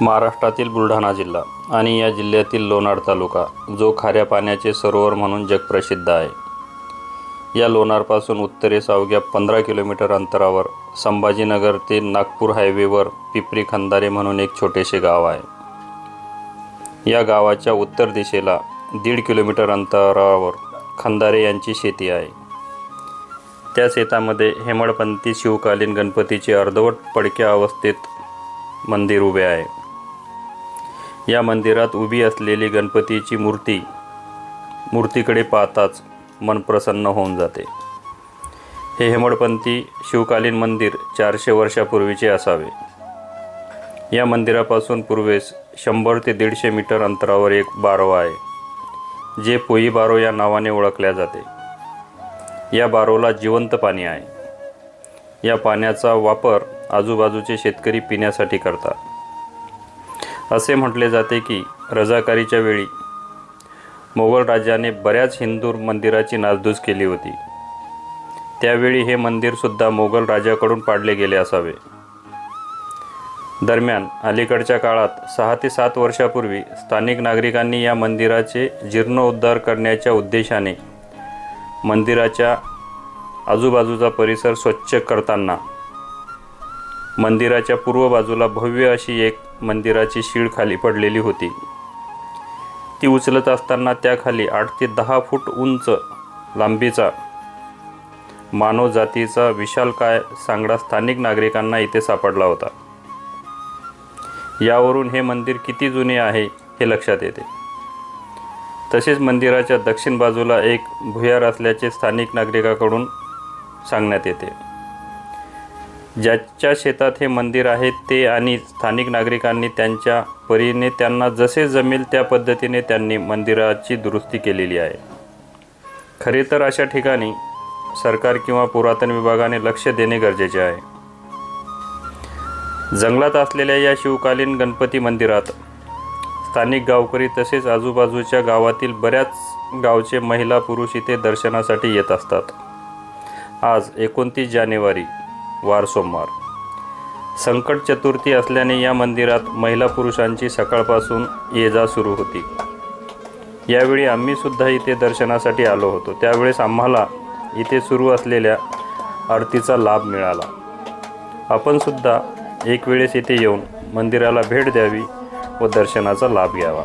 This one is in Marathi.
महाराष्ट्रातील बुलढाणा जिल्हा आणि या जिल्ह्यातील लोणार तालुका जो खाऱ्या पाण्याचे सरोवर म्हणून जगप्रसिद्ध आहे. या लोणारपासून उत्तरेस अवघ्या पंधरा किलोमीटर अंतरावर संभाजीनगर ते नागपूर हायवेवर पिपरी खंदारे म्हणून एक छोटेसे गाव आहे. या गावाच्या उत्तर दिशेला दीड किलोमीटर अंतरावर खंदारे यांची शेती आहे. त्या शेतामध्ये हेमळपंथी शिवकालीन गणपतीचे अर्धवट पडक्या अवस्थेत मंदिर उभे आहे. या मंदिरात उभी असलेली गणपतीची मूर्ती मूर्तीकडे पाहताच मन प्रसन्न होऊन जाते. हे हेमडपंथी शिवकालीन मंदिर चारशे वर्षापूर्वीचे असावे. या मंदिरापासून पूर्वेस शंभर ते दीडशे मीटर अंतरावर एक बारो आहे जे पोई बारो या नावाने ओळखल्या जाते. या बारोला जिवंत पाणी आहे. या पाण्याचा वापर आजूबाजूचे शेतकरी पिण्यासाठी करतात. असे म्हटले जाते की रजाकारीच्या वेळी मोगल राजाने बऱ्याच हिंदू मंदिराची नासधूस केली होती. त्यावेळी हे मंदिरसुद्धा मोगल राजाकडून पाडले गेले असावे. दरम्यान अलीकडच्या काळात सहा ते सात वर्षापूर्वी स्थानिक नागरिकांनी या मंदिराचे जीर्णोद्धार करण्याच्या उद्देशाने मंदिराच्या आजूबाजूचा परिसर स्वच्छ करताना मंदिराच्या पूर्व बाजूला भव्य अशी एक मंदिराची शीळ खाली पडलेली होती. ती उचलत असताना त्याखाली आठ ते दहा फूट उंच लांबीचा मानव जातीचा विशालकाय सांगडा स्थानिक नागरिकांना इथे सापडला होता. यावरून हे मंदिर किती जुने आहे हे लक्षात येते. तसेच मंदिराच्या दक्षिण बाजूला एक भुयार असल्याचे स्थानिक नागरिकाकडून सांगण्यात येते. ज्याच्या शेतात हे मंदिर आहे ते आणि स्थानिक नागरिकांनी त्यांच्या परीने त्यांना जसे जमेल त्या पद्धतीने त्यांनी मंदिराची दुरुस्ती केलेली आहे. खरे तर अशा ठिकाणी सरकार किंवा पुरातन विभागाने लक्ष देणे गरजेचे आहे. जंगलात असलेल्या या शिवकालीन गणपती मंदिरात स्थानिक गावकरी तसेच आजूबाजूच्या गावातील बऱ्याच गावचे महिला पुरुष इथे दर्शनासाठी येत असतात. आज एकोणतीस जानेवारी वार सोमवार. संकट चतुर्थी असल्याने या मंदिरात महिला पुरुषांची सकाळपासून ये जा सुरू होती. यावेळी आम्ही सुद्धा इथे दर्शनासाठी आलो होतो. त्यावेळेस आम्हाला इथे सुरू असलेल्या आरतीचा लाभ मिळाला. आपण सुद्धा एक वेळेस इथे येऊन मंदिराला भेट द्यावी व दर्शनाचा लाभ घ्यावा.